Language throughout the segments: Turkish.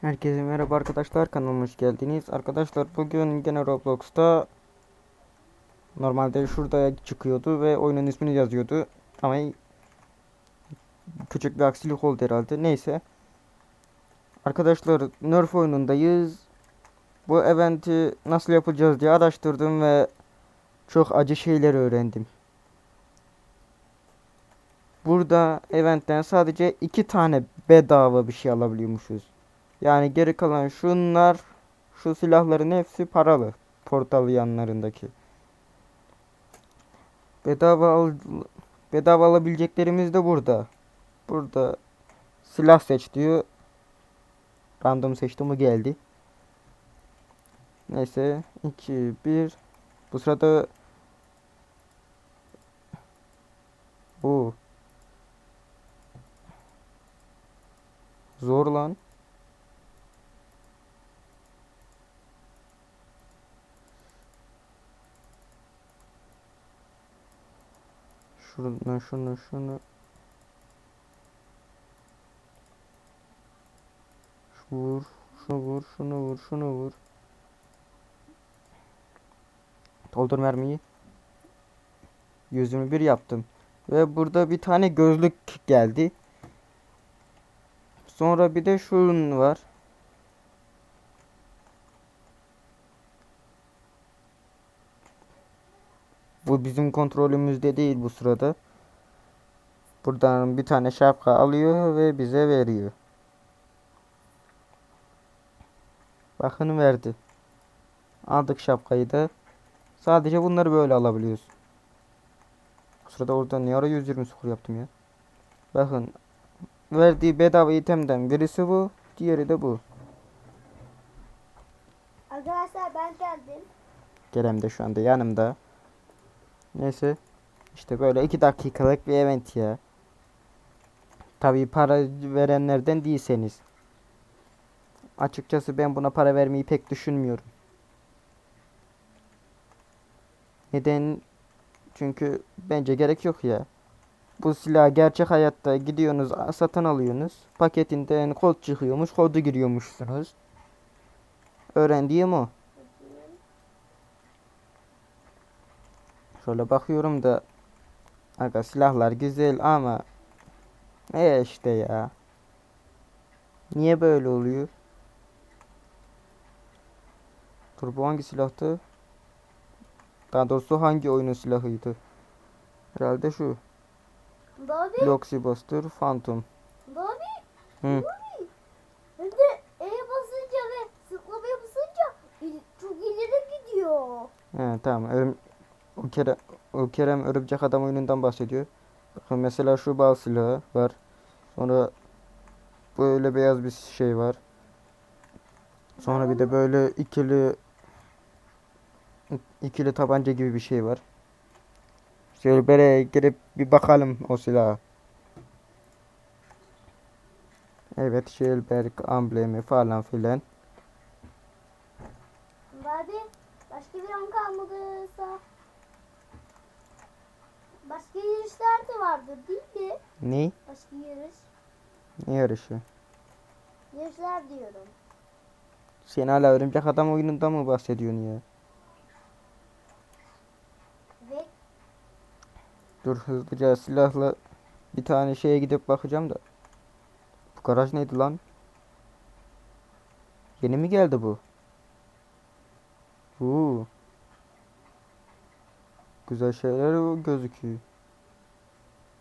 Herkese merhaba arkadaşlar kanalıma hoş geldiniz. Arkadaşlar bugün gene Roblox'ta normalde şurada çıkıyordu ve oyunun ismini yazıyordu. Ama küçük bir aksilik oldu herhalde. Neyse. Arkadaşlar Nerf oyunundayız. Bu eventi nasıl yapacağız diye araştırdım ve çok acı şeyler öğrendim. Burada eventten sadece iki tane bedava bir şey alabiliyormuşuz. Yani geri kalan şunlar, şu silahların hepsi paralı. Portal yanlarındaki. Bedava al, bedava alabileceklerimiz de burada. Burada silah seç diyor. Random seçtim o geldi. Neyse 2 1 bu sırada bu zor lan. Şunu şunu şunu Şu vur şunu vur şunu vur şunu vur. Doldur mermiyi. 121 yaptım. Ve burada bir tane gözlük geldi. Sonra bir de şunun var Bu bizim kontrolümüzde değil bu sırada. Buradan bir tane şapka alıyor ve bize veriyor. Bakın verdi. Aldık şapkayı da. Sadece bunları böyle alabiliyoruz. Bu sırada orada ne ara 120 skor yaptım ya. Bakın. Verdiği bedava itemden birisi bu. Diğeri de bu. Arkadaşlar ben geldim. Kerem de şu anda yanımda. Neyse. İşte böyle iki dakikalık bir event ya. Tabii para verenlerden değilseniz. Açıkçası ben buna para vermeyi pek düşünmüyorum. Neden? Çünkü bence gerek yok ya. Bu silah gerçek hayatta gidiyorsunuz satın alıyorsunuz. Paketinden kod çıkıyormuş kodu giriyormuşsunuz. Öğrendiğim o. Şöyle bakıyorum da Aga silahlar güzel ama ne işte ya. Niye böyle oluyor? Dur bu hangi silahtı? Daha doğrusu hangi oyunun silahıydı? Herhalde şu. Bobby, Loxy Buster Phantom. Bobby, Hı. Bobby. Hem de E basınca ve sıklamaya basınca çok ileri gidiyor. He tamam. O kere o Kerem Örümcek Adam oyunundan bahsediyor. Bakın mesela şu bal silahı var. Sonra böyle beyaz bir şey var. Sonra bir de böyle ikili ikili tabanca gibi bir şey var. Şöyle böyle girip bir bakalım o silaha. Evet, Schellberg amblemi falan filan. Bobby, başka bir an kalmadıysa başka yarışlar da vardır değil mi? Ne? Başka yarış. Ne yarışı? Yarışlar diyorum. Sen hala Örümcek Adam oyunundan mı bahsediyorsun ya? Ve Dur hızlıca silahla bir tane şeye gidip bakacağım da. Bu garaj neydi lan? Yeni mi geldi bu? Uuu. Güzel şeyler gözüküyor.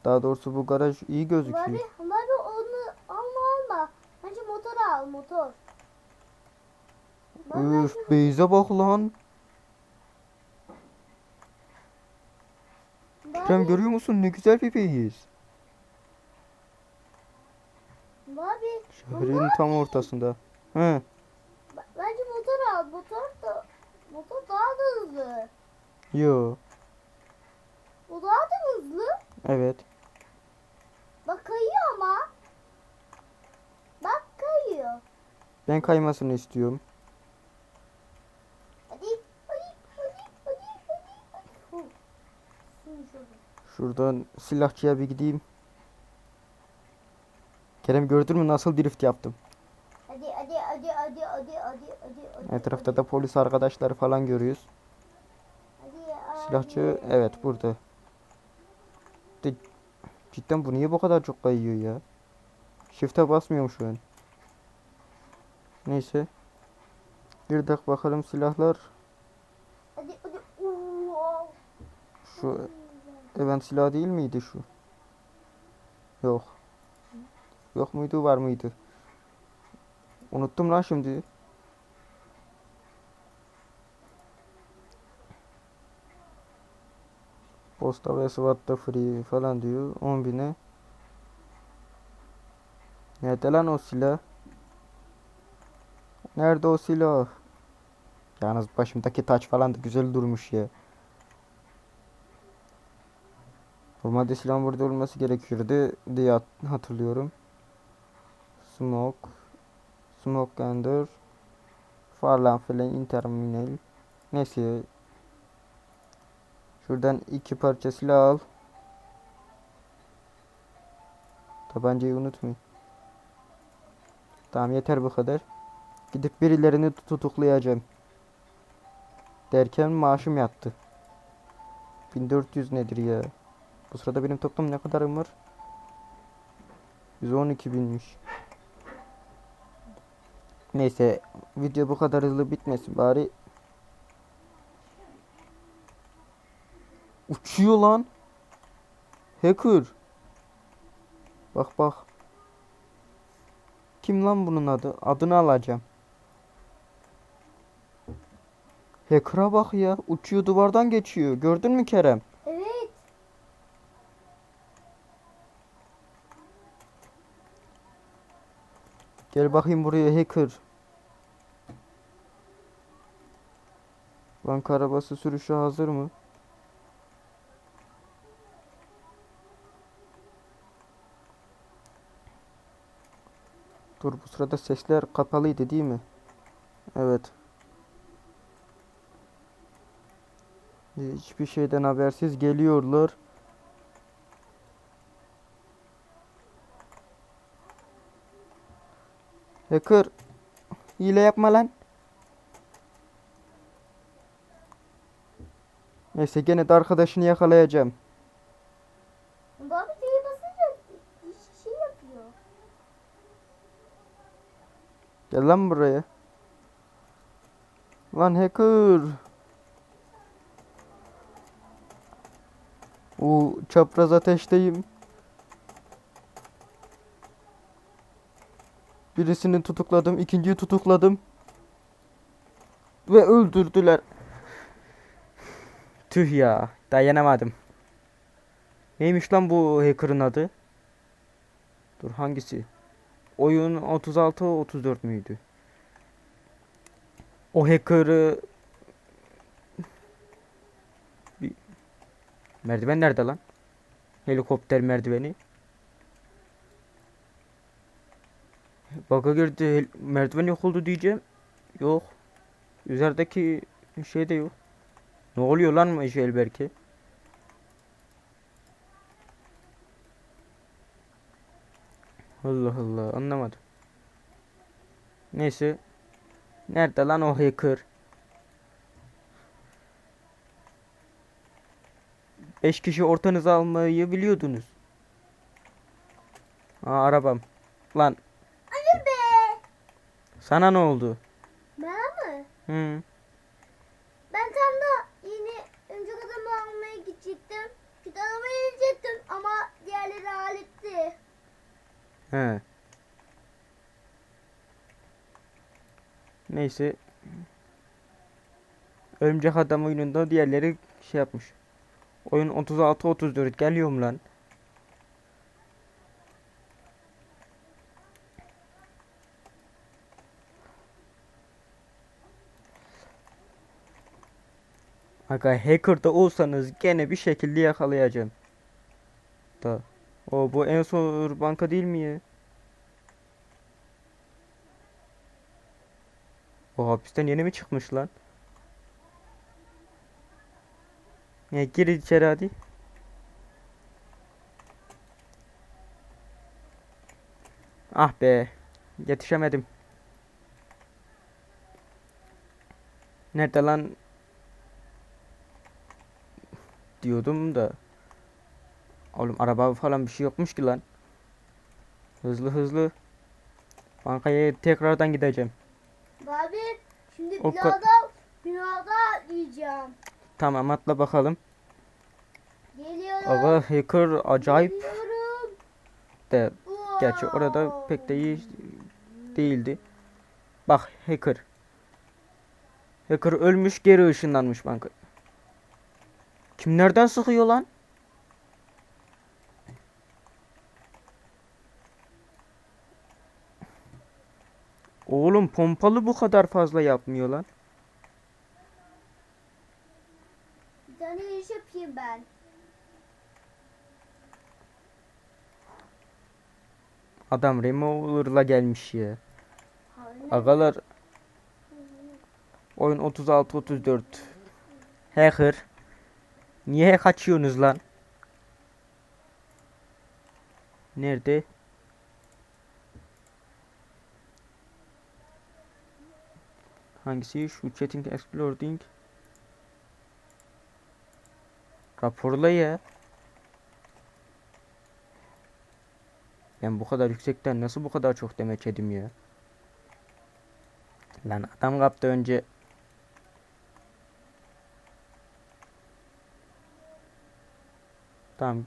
Daha doğrusu bu garaj iyi gözüküyor. Bobby onu alma alma. Bence motor al motor. Bobby, Üf beyze bak lan. Bobby, görüyor musun ne güzel bir beyiz. Şehrin tam ortasında. He. bence motor al. Motor da motor daha da hızlı. Yo. O daha da hızlı. Evet. Bak kayıyor ama. Bak kayıyor. Ben kaymasını istiyorum. Hadi. Hadi. Hadi. Hadi. Hadi. hadi. Şuradan silahçıya bir gideyim. Kerem gördün mü nasıl drift yaptım? Hadi. Hadi hadi hadi hadi hadi hadi hadi hadi. Etrafta da polis arkadaşları falan görüyoruz. Hadi, hadi. Silahçı evet burada. De, cidden bu niye bu kadar çok kayıyor ya? Shift'e basmıyorum şu an. Neyse. Bir dakika bakalım silahlar. Şu event silahı değil miydi şu? Yok. Yok muydu var mıydı? Unuttum lan şimdi. Posta ve SWAT'ta free falan diyor. 10 bine. Nerede lan o silah? Nerede o silah? Yalnız başımdaki taç falan da güzel durmuş ya. Normalde silahın burada olması gerekirdi diye hat- hatırlıyorum. Smoke. Smoke Ender. Falan filan interminal. Neyse. Şuradan iki parça silah al. Tabancayı unutmayın. Tamam yeter bu kadar. Gidip birilerini tutuklayacağım. Derken maaşım yattı. 1400 nedir ya? Bu sırada benim toplam ne kadarım var? 112 binmiş. Neyse video bu kadar hızlı bitmesin bari. Uçuyor lan. Hacker. Bak bak. Kim lan bunun adı? Adını alacağım. Hacker'a bak ya. Uçuyor duvardan geçiyor. Gördün mü Kerem? Evet. Gel bakayım buraya hacker. Banka arabası sürüşü hazır mı? Dur bu sırada sesler kapalıydı değil mi? Evet. Hiçbir şeyden habersiz geliyorlar. Hacker. Hile yapma lan. Neyse gene de arkadaşını yakalayacağım. Baba C'ye basınca bir şey yapıyor. Gel lan buraya. Lan hacker. O çapraz ateşteyim. Birisini tutukladım, ikinciyi tutukladım. Ve öldürdüler. Tüh ya, dayanamadım. Neymiş lan bu hacker'ın adı? Dur hangisi? Oyun 36 34 müydü? O hacker'ı bir merdiven nerede lan? Helikopter merdiveni. Baka girdi. Merdiven yok oldu diyeceğim. Yok. Üzerdeki şey de yok. Ne oluyor lan Ejel belki? Allah Allah anlamadım. Neyse. Nerede lan o hacker? Beş kişi ortanıza almayı biliyordunuz. Aa arabam. Lan Hayır be. sana ne oldu? Ben mi? Hı. Ben tam da yeni önceki adamı almaya gidecektim. Kötü adamı ama diğerleri halletti. He. Neyse. Örümcek adam oyununda diğerleri şey yapmış. Oyun 36-34 geliyorum lan. Aga hacker'da olsanız gene bir şekilde yakalayacağım. Da. O bu en son banka değil mi ya? O hapisten yeni mi çıkmış lan? Ya gir içeri hadi. Ah be. Yetişemedim. Nerede lan? Diyordum da. Oğlum araba falan bir şey yokmuş ki lan. Hızlı hızlı. Bankaya tekrardan gideceğim. Abi şimdi O binada binada yiyeceğim. Tamam atla bakalım. Geliyorum. Aga hacker acayip Geliyorum. de gerçi orada pek de iyi değildi. Bak hacker. Hacker ölmüş geri ışınlanmış banka. Kim nereden sıkıyor lan? Oğlum pompalı bu kadar fazla yapmıyor lan. Bir tane iş yapayım ben. Adam remover'la gelmiş ya. Agalar oyun 36 34. Hacker. Niye kaçıyorsunuz lan? Nerede? Hangisi? Şu chatting exploring. Raporla ya. Ben bu kadar yüksekten nasıl bu kadar çok demeç yedim ya? Lan adam kaptı önce. Tamam.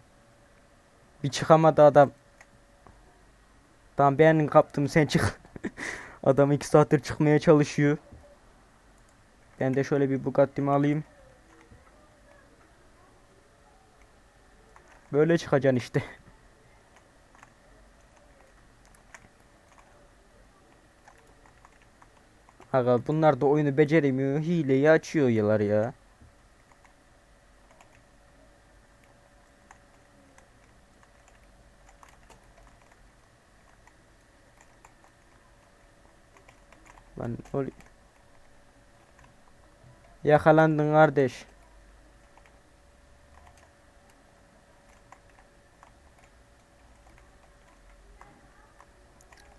Bir çıkamadı adam. Tamam benim kaptım sen çık. adam iki saattir çıkmaya çalışıyor. Ben de şöyle bir Bugatti'mi alayım. Böyle çıkacaksın işte. Aga bunlar da oyunu beceremiyor. Hileyi açıyorlar ya. Lan ol Yakalandın kardeş.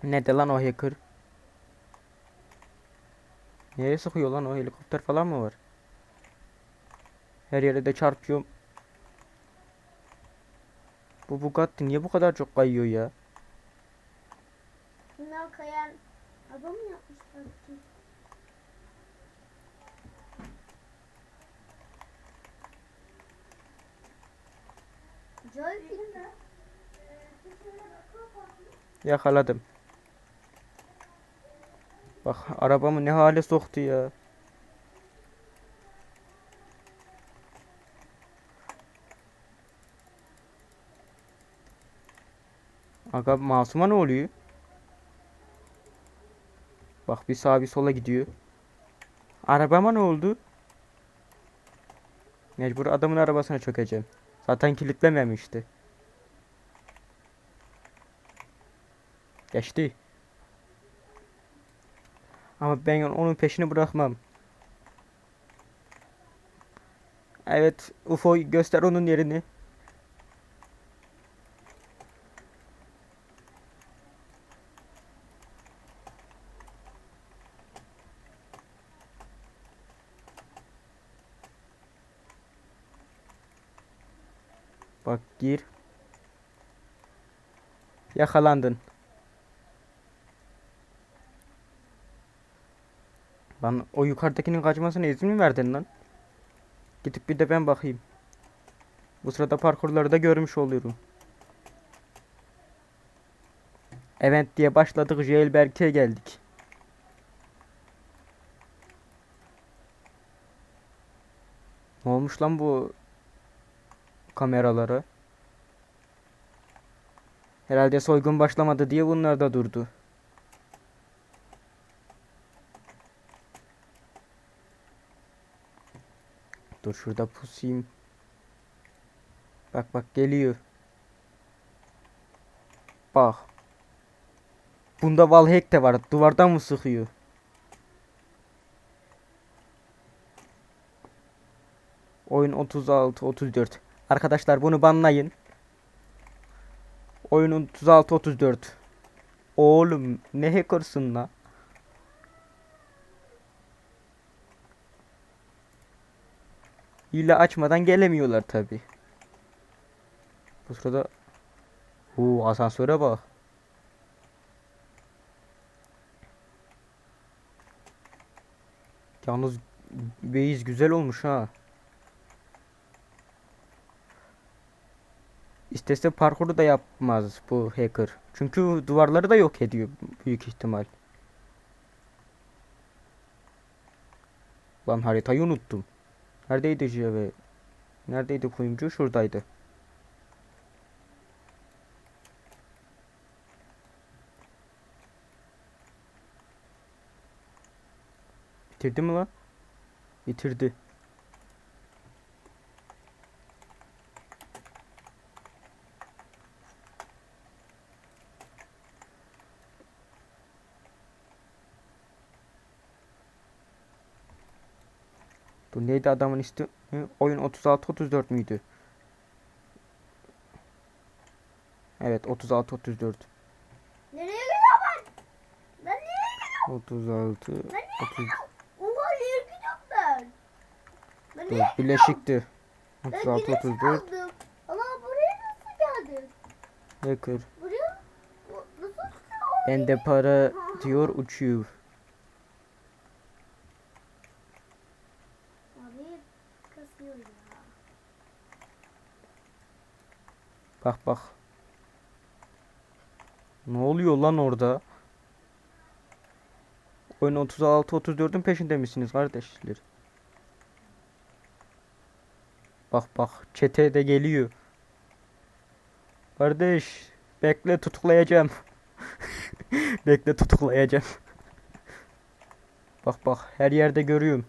Ne de lan o hacker? Nereye sıkıyor lan o helikopter falan mı var? Her yere de çarpıyorum. Bu Bugatti niye bu kadar çok kayıyor ya? Bunlar kayan adam mı yapmışlar ki? Acayip değil mi? Yakaladım. Bak arabamı ne hale soktu ya. Aga masuma ne oluyor? Bak bir sağa bir sola gidiyor. Arabama ne oldu? Mecbur adamın arabasına çökeceğim. Zaten kilitlememişti. Geçti. Ama ben onun peşini bırakmam. Evet, UFO göster onun yerini. Bak gir. Yakalandın. Lan o yukarıdakinin kaçmasına izin mi verdin lan? Gidip bir de ben bakayım. Bu sırada parkurları da görmüş oluyorum. Event diye başladık Jailberg'e geldik. Ne olmuş lan bu kameralara? Herhalde soygun başlamadı diye bunlar da durdu. Dur şurada pusayım. Bak bak geliyor. Bak. Bunda wallhack de var. Duvardan mı sıkıyor? Oyun 36 34. Arkadaşlar bunu banlayın. Oyun 36 34. Oğlum ne hackersın la? hile açmadan gelemiyorlar tabi. Bu sırada Oo asansöre bak. Yalnız beyiz güzel olmuş ha. İstese parkuru da yapmaz bu hacker. Çünkü duvarları da yok ediyor büyük ihtimal. Lan haritayı unuttum. Neredeydi Jave? Neredeydi kuyumcu? Şuradaydı. Bitirdi mi lan? Bitirdi. Bu neydi adamın ismi? Oyun 36-34 müydü? Evet 36-34. Nereye gidiyorum ben? Ben nereye gidiyorum? 36 Ben nereye 30 gidiyorum? Oha nereye gidiyorum ben? Ben Dur, nereye? Bileşikti. Ben 36 güneş 34 aldım. Allah buraya nasıl geldin? hacker. Buraya bu- nasıl çıktın? Bende para diyor uçuyor. Abi kasıyor ya. Bak bak. Ne oluyor lan orada? Oyun 36 34'ün peşinde misiniz kardeşler? Bak bak çete de geliyor. Kardeş bekle tutuklayacağım. bekle tutuklayacağım. bak bak her yerde görüyorum.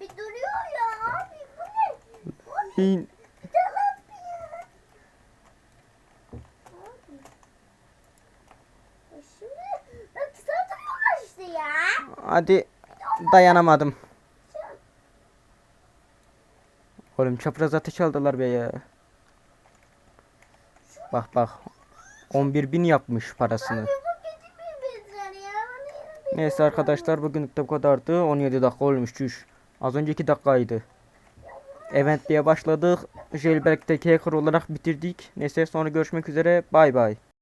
Bir duruyor ya abi bu ne? Bu ne? İn- Yalan bir ya. Abi. Ya Şimdi bak sana duruyorlar işte ya. Hadi dayanamadım. Oğlum çapraz ateş aldılar be ya. Bak bak. 11 bin yapmış parasını. Neyse arkadaşlar bugünlük de bu kadardı. 17 dakika olmuş çüş. Az önce 2 dakikaydı. Event diye başladık. Jailbreak'teki hacker olarak bitirdik. Neyse sonra görüşmek üzere. Bay bay.